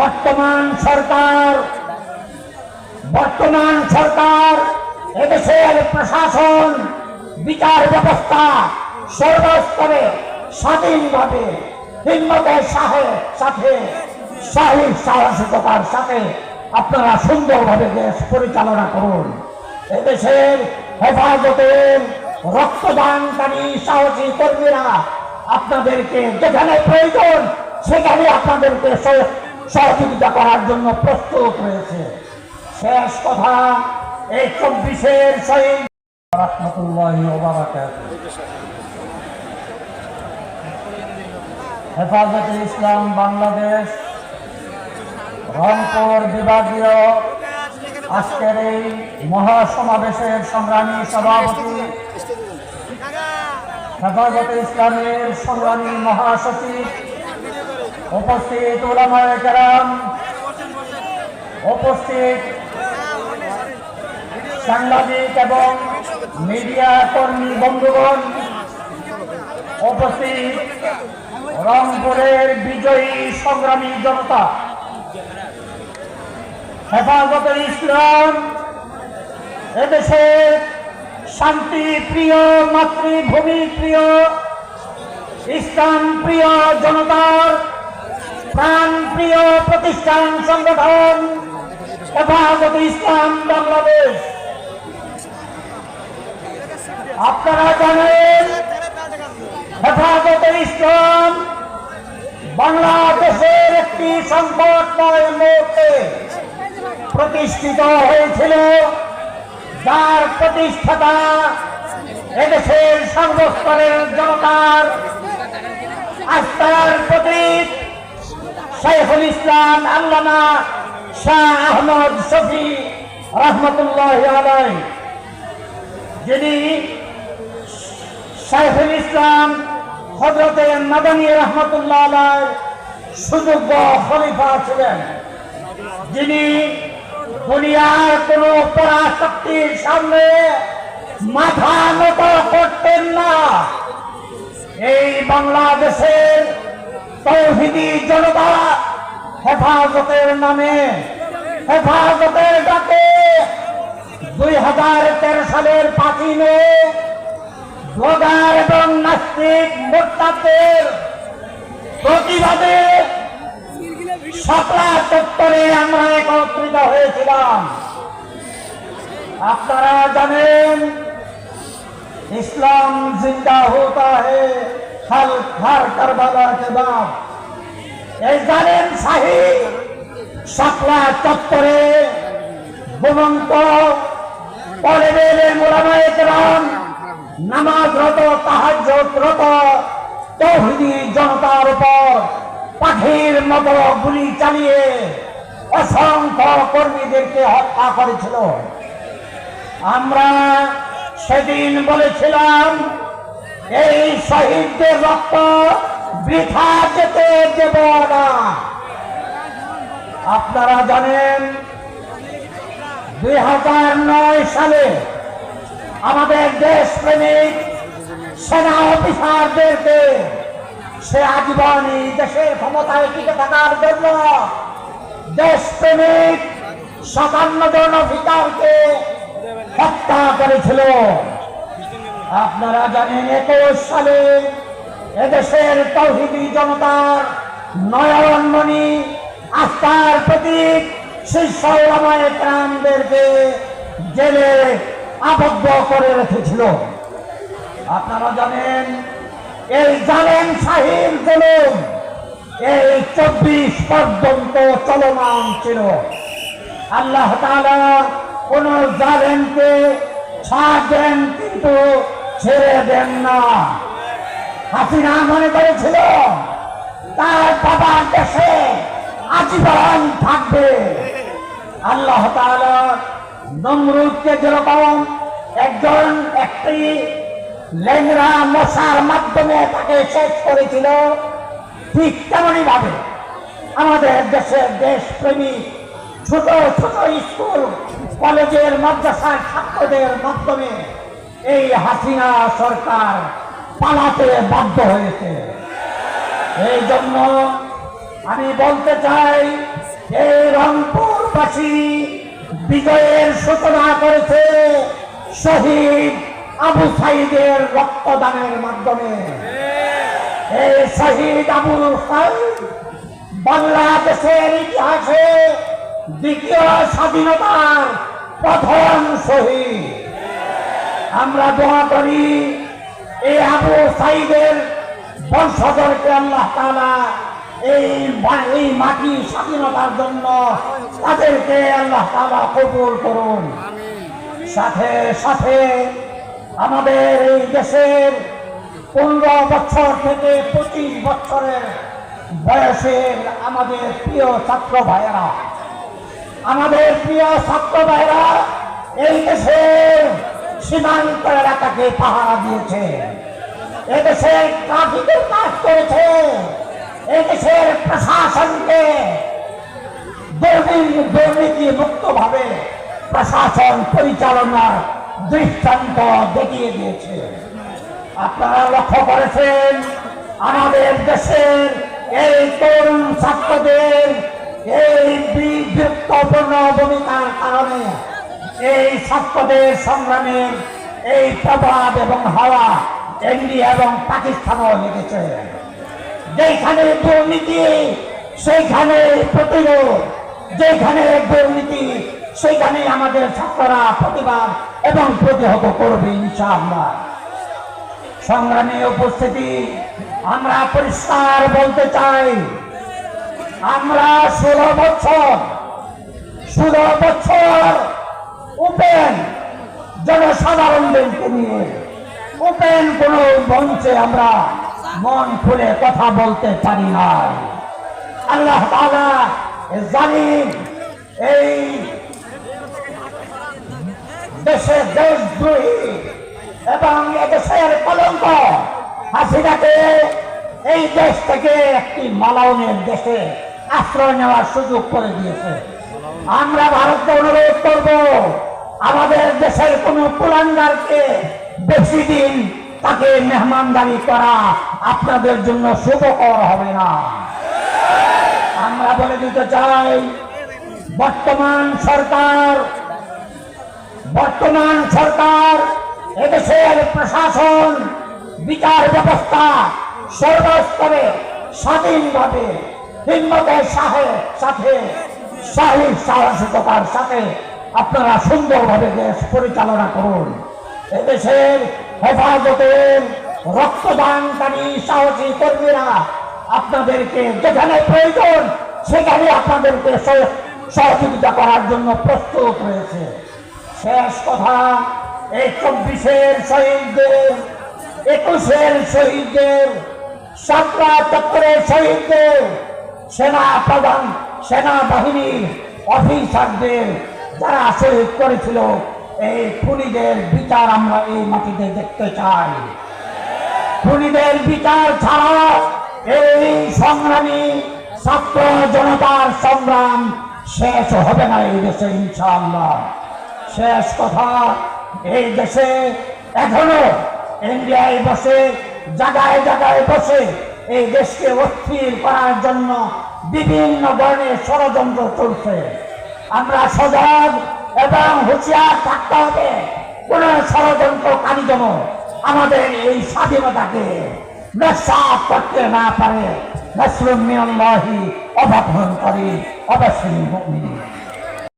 বর্তমান সরকার বর্তমান সরকার, এদেশের প্রশাসন, বিচার ব্যবস্থা সর্বস্তরে স্বাধীনভাবে হিম্মতের সাহে, সাথে সাহিক সাহসিকতার সাথে আপনারা সুন্দরভাবে দেশ পরিচালনা করুন। এদেশের হেফাজতের রক্তদানকারী সাহসী কর্মীরা আপনাদেরকে যেখানে প্রয়োজন, সেখানে আপনাদেরকে সহযোগিতা করার জন্য প্রস্তুত রয়েছে শেষ কথা, এই চব্বিশের রহমতুল্লাহ হেফাজতে ইসলাম বাংলাদেশ, রংপুর বিভাগীয়, আজকের এই মহাসমাবেশের সংগ্রামী সভাপতি, হেফাজতে ইসলামের সংগ্রামী মহাসচিব উপস্থিত উপস্থিত সাংবাদিক এবং মিডিয়া কর্মী বন্ধুগণ, উপস্থিত রংপুরের বিজয়ী সংগ্রামী জনতা হেফাজতে ইসলাম, এদেশের শান্তি প্রিয় মাতৃভূমি প্রিয়, ইসলাম প্রিয় জনতার প্রাণ প্রতিষ্ঠান সংগঠন হেফাজতে ইসলাম বাংলাদেশ। আপনারা জানেন হেফাজতে ইসলাম বাংলাদেশের একটি সংকটময় মুহূর্তে প্রতিষ্ঠিত হয়েছিল, যার প্রতিষ্ঠাতা এদেশের সর্বস্তরের জনতার আস্থার প্রতীক শাইখুল ইসলাম আল্লামা শাহ আহমদ শফি রহমতুল্লাহ যিনি শাইখুল ইসলাম হজরতে মাদানী রহমতুল্লাহ আলাই সুযোগ্য খলিফা ছিলেন। যিনি দুনিয়ার কোন পরাশক্তির সামনে মাথা নত করতেন না। এই বাংলাদেশের তৌহিদি জনতা হেফাজতের নামে, হেফাজতের ডাকে। দুই হাজার তেরো সালের পাঁচই মে ব্লগার এবং নাস্তিক মোট্টাদের প্রতিবাদে সকলা চত্বরে আমরা একত্রিত হয়েছিলাম। আপনারা জানেন, ইসলাম জিন্দা হতা হ্যাঁ। हल हर करबला के बाद এই জানেন শাহী সাতলা চত্বরে ঘুমন্ত পরেবেলে মোলামায়ে কেরাম নামাজরত তাহাজ্জুদরত তৌহিদি জনতার উপর পাখির মতো গুলি চালিয়ে অসংখ্য কর্মীদেরকে হত্যা করেছিল আমরা সেদিন বলেছিলাম এই শহীদদের রক্ত বৃথা যেতে দেব না। আপনারা জানেন, দুই হাজার নয় সালে আমাদের দেশ দেশপ্রেমিক সেনা অফিসারদেরকে সে আজীবনই দেশের ক্ষমতায় টিকে থাকার জন্য দেশ দেশপ্রেমিক সাতান্ন জন অফিসারকে হত্যা করেছিল। আপনারা জানেন একুশ সালে এদেশের তৌহিদি জনতার নয়নমণি আস্থার প্রতীক শীর্ষ ওলামায়ে কেরামদেরকে জেলে আবদ্ধ করে রেখেছিল। আপনারা জানেন এই জালেম শাহীর জুলুম এই চব্বিশ পর্যন্ত চলমান ছিল। আল্লাহ তাআলা কোন জালেমকে ছাড় দেন কিন্তু ছেড়ে দেন না। হাসিনা মনে করেছিল, তার বাবার দেশে আজীবন থাকবে। আল্লাহ নমরুদকে যেরকম একজন একটি লেংরা মশার মাধ্যমে তাকে শেষ করেছিল, ঠিক তেমনই ভাবে আমাদের দেশের দেশপ্রেমী ছোট ছোট স্কুল, কলেজের, মাদ্রাসার ছাত্রদের মাধ্যমে এই হাসিনা সরকার পালাতে বাধ্য হয়েছে। এই জন্য আমি বলতে চাই এই রংপুরবাসী বিজয়ের সূচনা করেছে শহীদ আবু সাইদের রক্তদানের মাধ্যমে। এই শহীদ আবুল সাইদ বাংলাদেশের ইতিহাসে দ্বিতীয় স্বাধীনতার প্রথম শহীদ। আমরা দোয়া করি, এই আবু সাইদের বংশধরকে আল্লাহ তালা এই এই মাটি স্বাধীনতার জন্য তাদেরকে আল্লাহ তালা কবুল করুন। সাথে সাথে আমাদের এই দেশের পনেরো বছর থেকে পঁচিশ বছরের বয়সের আমাদের প্রিয় ছাত্র ভাইয়েরা, আমাদের প্রিয় ছাত্র ভাইরা এই দেশের সীমান্ত এলাকাকে পাহারা দিয়েছে। এদেশের ট্রাফিকের কাজ করেছে। এদেশের প্রশাসনকে দুর্নীতি দুর্নীতি মুক্ত ভাবে প্রশাসন পরিচালনার দৃষ্টান্ত দেখিয়ে দিয়েছে। আপনারা লক্ষ্য করেছেন, আমাদের দেশের এই তরুণ ছাত্রদের এই বিদ্যুৎপূর্ণ ভূমিকার কারণে এই ছাত্রদের সংগ্রামের এই প্রভাব এবং হাওয়া ইন্ডিয়া এবং পাকিস্তানও লেগেছে। যেখানে দুর্নীতি, সেইখানে প্রতিরোধ যেখানে দুর্নীতি, সেইখানে আমাদের ছাত্ররা প্রতিবাদ এবং প্রতিহত করবে ইনশাআল্লাহ। সংগ্রামে উপস্থিতি, আমরা পরিষ্কার বলতে চাই, আমরা ষোলো বছর ষোলো বছর জনসাধারণদেরকে নিয়ে উপেন কোন মঞ্চে আমরা মন খুলে কথা বলতে পারি না আল্লাহ জালিম এই দেশে দেশদ্রোহী এবং এদেশের কলঙ্ক হাসিনাকে এই দেশ থেকে একটি মালাউনের দেশে আশ্রয় নেওয়ার সুযোগ করে দিয়েছে। আমরা ভারতকে অনুরোধ করব আমাদের দেশের কোন কুলাঙ্গারকে বেশি দিন তাকে মেহমানদারি করা আপনাদের জন্য শুভকর হবে না। আমরা বলে দিতে চাই, বর্তমান সরকার বর্তমান সরকার, এদেশের প্রশাসন, বিচার ব্যবস্থা সর্বস্তরে স্বাধীনভাবে হিম্মতের সাহে সাথে সাহিক সাহসিকতার সাথে আপনারা সুন্দরভাবে দেশ পরিচালনা করুন। এদেশের হেফাজতের রক্তদানকারী সাহসী কর্মীরা আপনাদেরকে যেখানে প্রয়োজন, সেখানে আপনাদেরকে সহ- সহযোগিতা করার জন্য প্রস্তুত রয়েছে। শেষ কথা, এই চব্বিশের শহীদদের, একুশের শহীদদের, সাতরা চত্বরের শহীদদের, সেনা প্রধান, সেনাবাহিনীর অফিসারদের যারা শহীদ করেছিল, এই খুনিদের বিচার আমরা এই মাটিতে দেখতে চাই। খুনিদের বিচার ছাড়া এই সংগ্রামী ছাত্র জনতার সংগ্রাম শেষ হবে না এই দেশে, ইনশাআল্লাহ। শেষ কথা, এই দেশে এখনও ইন্ডিয়ায় বসে, জায়গায় জায়গায় বসে এই দেশকে অস্থির করার জন্য বিভিন্ন ধরনের ষড়যন্ত্র চলছে। আমরা সজাগ এবং হুঁশিয়ার থাকতে হবে। কোন ষড়যন্ত্রকারী যেন আমাদের এই স্বাধীনতাকে করতে না পারে। মিনাল্লাহি অবাধন করে অবশ্যই